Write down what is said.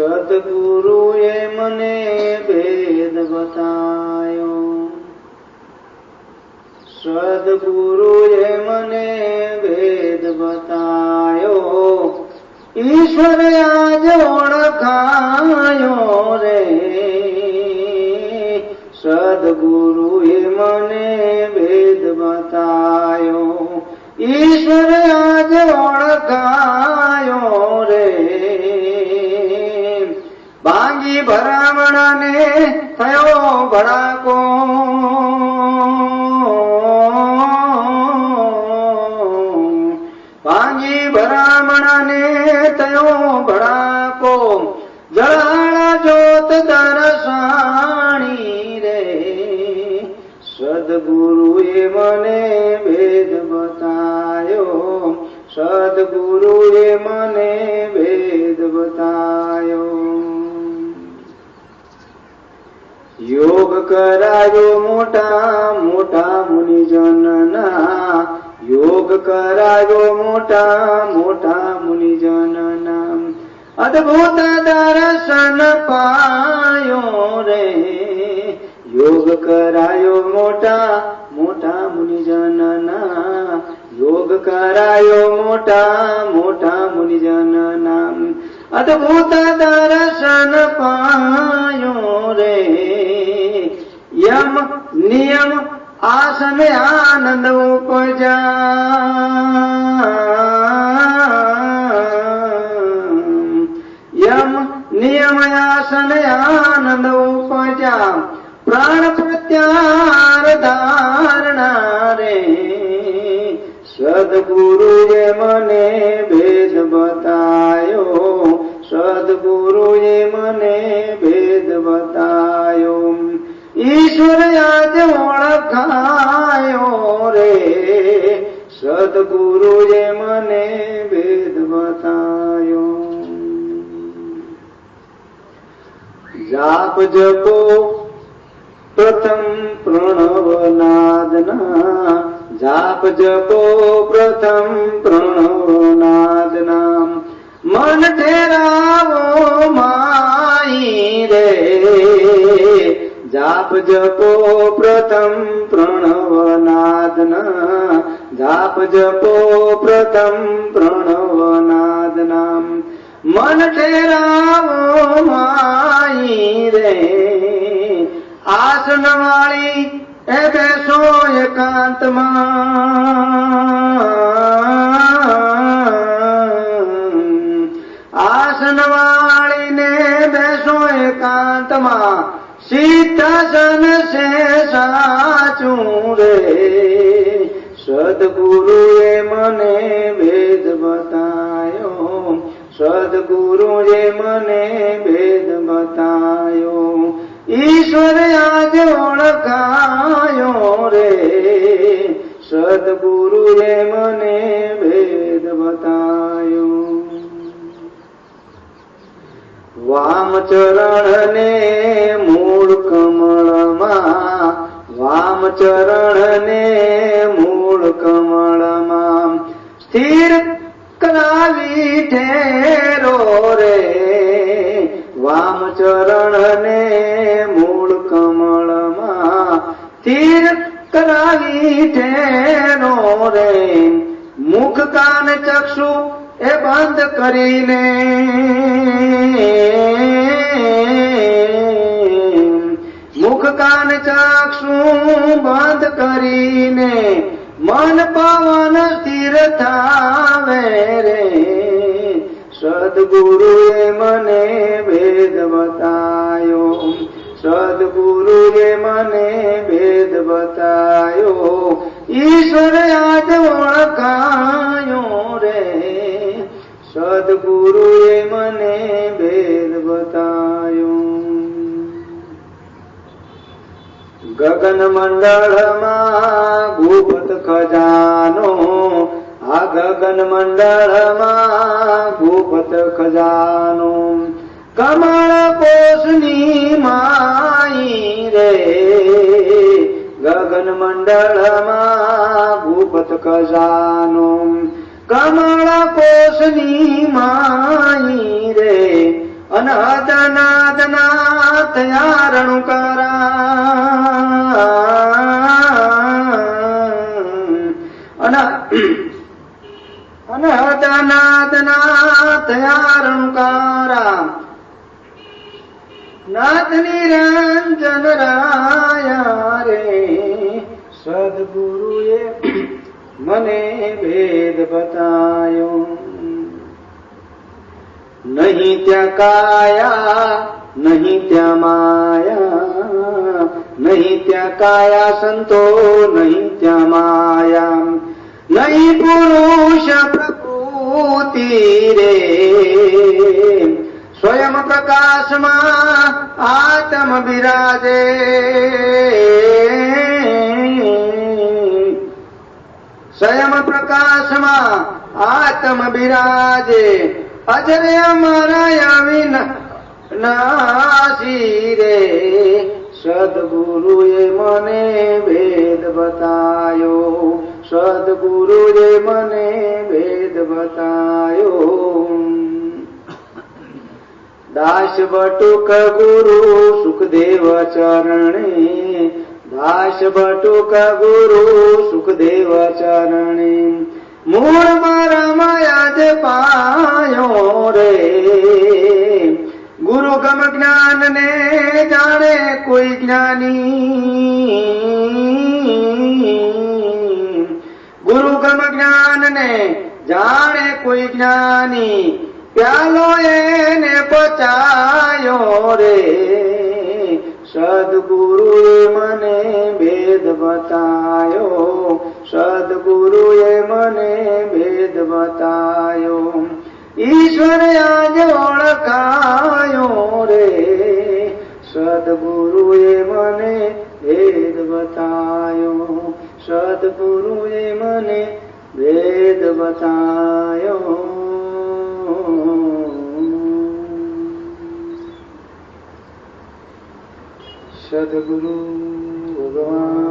સદગુરુએ મને ભેદ બતાયો. સદગુરુએ મને ભેદ બતાયો. ઈશ્વર આજ ઓળખાયો રે. સદગુરુએ મને ભેદ બતાયો. ઈશ્વરે આજ ભરામણાને થયો ભડાકો. ભાંગી ભરામણાને થયો ભડાકો. જળાળા જોત દરસાણી રે. સદગુરુએ મને ભેદ બતાયો. સદગુરુએ મને ભેદ બતાયો. યોગ કરાયો મોટા મોટા મુનિજનના. યોગ કરાયો મોટા મોટા મુનિજનના. અદભુત દર્શન પાયો રે. યોગ કરાયો મોટા મોટા મુનિજનના. યોગ કરાયો મોટા મોટા મુનિજનના. અદભુત દર્શન પાયો રે. નિયમ આસન આનંદ ઉપજા યમ નિયમ આસન આનંદ ઉપજા પ્રાણ પ્રત્યાર ધારણા રે. સદગુરુએ સદગુરુએ મને વેદ બતાયો. જાપ જપો, પ્રથમ પ્રણવનાદના જાપ જપો, પ્રથમ પ્રણવનાદના મન ઠેરાવો માઈ રે. જાપ જપો, પ્રથમ પ્રણવનાદના જાપ જપો પ્રથમ પ્રણવનાદના મન ઠેરાવો માઈ રે. આસન વાળી એ બેસો એકાંતમાં. આસન વાળીને બેસો એકાંતમાં. સીતાસન છે સાચું રે. સદગુરુએ મને ભેદ બતાયો. સદગુરુએ મને ભેદ બતાયો. ઈશ્વર આજ ઓળખાયો રે. સદગુરુએ મને ભેદ બતાયો. વામ ચરણ ને મૂળ કમળમાં વામ ચરણ ને મૂળ કમળમાં. સ્થિર કરાવી ઠેરો રે વામ ચરણ ને મૂળ કમળમાં. સ્થિર કરાવી ઠેરો રે. મુખ કાન ચક્ષુ એ બંધ કરીને. મુખ કાન ચક્ષુ બંધ કરીને. મન પવન સ્થિર થાવે રે. સદગુરુએ મને ભેદ બતાયો. સદગુરુએ મને ભેદ બતાયો. ઈશ્વર આજ ઓળખાયો રે. સદગુરુએ ગગન મંડળમાં ગુપ્ત ખજાનો. આ ગગન મંડળમાં ગુપ્ત ખજાનો. કમળ કોષની માઈ રે. ગગન મંડળમાં ગુપ્ત ખજાનો. કમળ કોષની માઈ રે. અનહદનાદના નાદ અનહદનાદના થયા રણુકારા નાથ નિરંજન રાયા રે સદગુરુએ મને ભેદ બતાયો. નહીં ત્યાં કાયા, નહીં ત્યાં માયા, નહીં ત્યાં કાયા સંતો, નહીં ત્યાં માયા. નહીં પુરુષ પ્રકૃતિ રે. સ્વયં પ્રકાશમાં આત્મ બિરાજે. સ્વયં પ્રકાશમાં આત્મ બિરાજે. અજરે અમારા વિન નાસી રે. સદગુરુએ મને ભેદ બતાયો. સદગુરુએ મને ભેદ બતાયો. દાસ બટુક ગુરુ સુખદેવ ચરણે દાસ બટુક ગુરુ સુખદેવ ચરણે. મૂળ મારા માયા જે પાયો રે, ગુરુ ગમ જ્ઞાન ને જાણે કોઈ જ્ઞાની. ને જાણે કોઈ જ્ઞાની પ્યાલો એને પચાયો રે. સદગુરુએ મને ભેદ બતાયો. સદગુરુએ મને ભેદ બતાયો. ઈશ્વર આજ बचायो सदगुरु भगवान